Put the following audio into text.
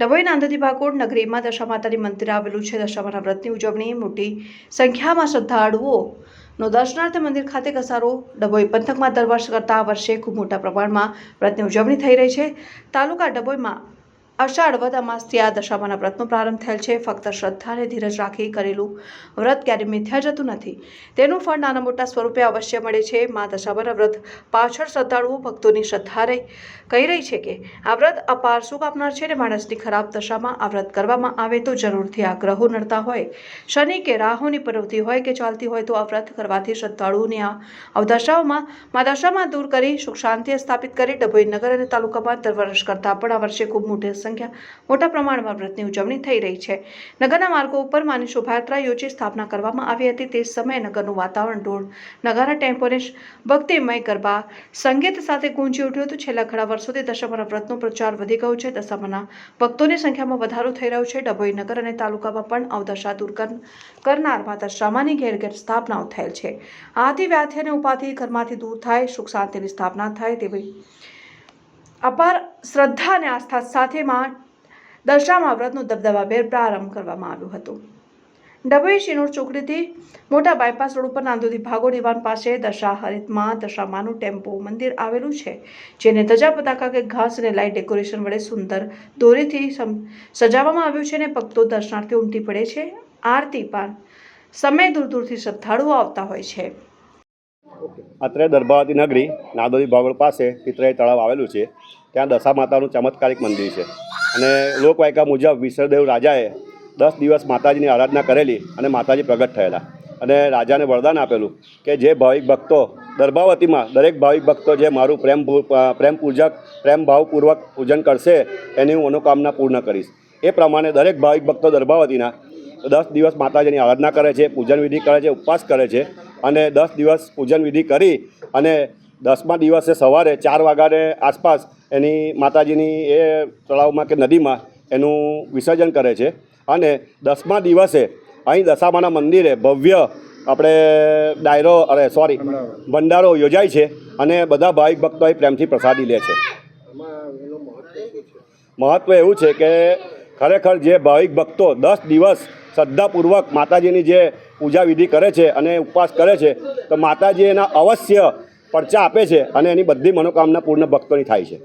ડભોઈ નાંદોદી ભાગોળ નગરીમાં દશા માતાની મંદિર આવેલું છે. દશામાના વ્રતની ઉજવણી, મોટી સંખ્યામાં શ્રદ્ધાળુઓ નો દર્શનાર્થે મંદિર ખાતે ઘસારો ડભોઈ પંથકમાં દર વર્ષ કરતાં આ વર્ષે ખૂબ મોટા પ્રમાણમાં વ્રતની ઉજવણી થઈ રહી છે. તાલુકા ડભોઈમાં અષાઢ વદ અમાસથી આ દશામાના વ્રતનો પ્રારંભ થયેલ છે. ફક્ત શ્રદ્ધા અને ધીરજ રાખી કરેલું વ્રત ક્યારેય મિથ્યા જતું નથી. તેનું ફળ નાના મોટા સ્વરૂપે અવશ્ય મળે છે. મા દશામાના વ્રત પાછળ શ્રદ્ધાળુઓ ભક્તોની શ્રદ્ધા રહી. કહી રહી છે કે, આ વ્રત અપાર સુખ આપનાર છે અને માણસની ખરાબ દશામાં આ વ્રત કરવામાં આવે તો જરૂરથી આ ગ્રહો નડતા હોય. શનિ કે રાહુની પ્રવૃત્તિ હોય કે ચાલતી હોય તો આ વ્રત કરવાથી શ્રદ્ધાળુઓની આ અવદશાઓમાં મા દશામાં દૂર કરી સુખ શાંતિ સ્થાપિત કરી ડભોઈ નગર અને તાલુકામાં દર વર્ષ કરતાં પણ આ વર્ષે ખૂબ મોટી સંખ્યા મોટા પ્રમાણમાં વ્રતની ઉજવણી થઈ રહી છે. નગરના માર્ગો ઉપર માની શોભાયાત્રા યોજી સ્થાપના કરવામાં આવી હતી. તે સમયે નગરનું વાતાવરણ ઢોળ નગારા ટેમ્પોને ભક્તિમય ગરબા, સંગીત સાથે ગુંજી ઉઠ્યું હતું. છેલ્લા ઘણા વર્ષોથી દશામાના વ્રતનો પ્રચાર વધી ગયો છે. દશામાના ભક્તોની સંખ્યામાં વધારો થઈ રહ્યો છે. ડભોઈ નગર અને તાલુકામાં પણ અવદશા દૂર કર- કરનાર માતા શ્રામાની ઘેર ઘેર સ્થાપનાઓ થયેલ છે. આથી વ્યાધિ અને ઉપાધિ ઘરમાંથી દૂર થાય, સુખ શાંતિની સ્થાપના થાય તેવી અપાર શ્રદ્ધા અને આસ્થા સાથેમાં દશામાં વ્રતનો દબદબાભેર પ્રારંભ કરવામાં આવ્યો હતો. ડભોઈ શિનોર ચોકડીથી મોટા બાયપાસ રોડ ઉપર નાંદોદી ભાગો દિવાન પાસે દશા હરિતમાં દશામાનું ટેમ્પો મંદિર આવેલું છે, જેને ધજા પતાકા કે ઘાસ અને લાઇટ ડેકોરેશન વડે સુંદર દોરીથી સજાવવામાં આવ્યું છે અને ભક્તો દર્શનાર્થે ઉમટી પડે છે. આરતી પાન, સમય દૂર દૂરથી શ્રદ્ધાળુઓ આવતા હોય છે. અત્રે દર્ભાવતી નગરી નાદોદી ભાગોળ પાસે પિતરાઈ તળાવ આવેલું છે. ત્યાં દશા માતાનું ચમત્કારિક મંદિર છે. અને લોકવાયકા મુજબ વિશ્વદેવ રાજાએ દસ દિવસ માતાજીની આરાધના કરેલી અને માતાજી પ્રગટ થયેલા. અને રાજાને વરદાન આપેલું કે જે ભાવિક ભક્તો દર્ભાવતીમાં દરેક ભાવિક ભક્તો જે મારું પ્રેમ પ્રેમ પૂજક, પ્રેમ ભાવપૂર્વક પૂજન કરશે, એની હું મનોકામના પૂર્ણ કરીશ. એ પ્રમાણે દરેક ભાવિક ભક્તો દર્ભાવતીના દસ દિવસ માતાજીની આરાધના કરે છે, પૂજન વિધિ કરે છે, ઉપવાસ કરે છે. અને દસ દિવસ પૂજન વિધિ કરી અને દસમા દિવસે સવારે ચાર વાગ્યાને આસપાસ એની માતાજીની એ તળાવમાં કે નદીમાં એનું વિસર્જન કરે છે. અને દસમા દિવસે અહીં દશામાના મંદિરે ભવ્ય આપણે ડાયરો અરે સોરી ભંડારો યોજાય છે અને બધા ભાવિક ભક્તો અહીં પ્રેમથી પ્રસાદી લે છે. મહત્ત્વ એવું છે કે ખરેખર જે ભાવિક ભક્તો દસ દિવસ શ્રદ્ધાપૂર્વક માતાજીની જે પૂજા વિધિ કરે છે અને ઉપવાસ કરે છે, તો માતાજી એના અવશ્ય પરચા આપે છે અને એની બધી મનોકામના પૂર્ણ ભક્તોની થાય છે.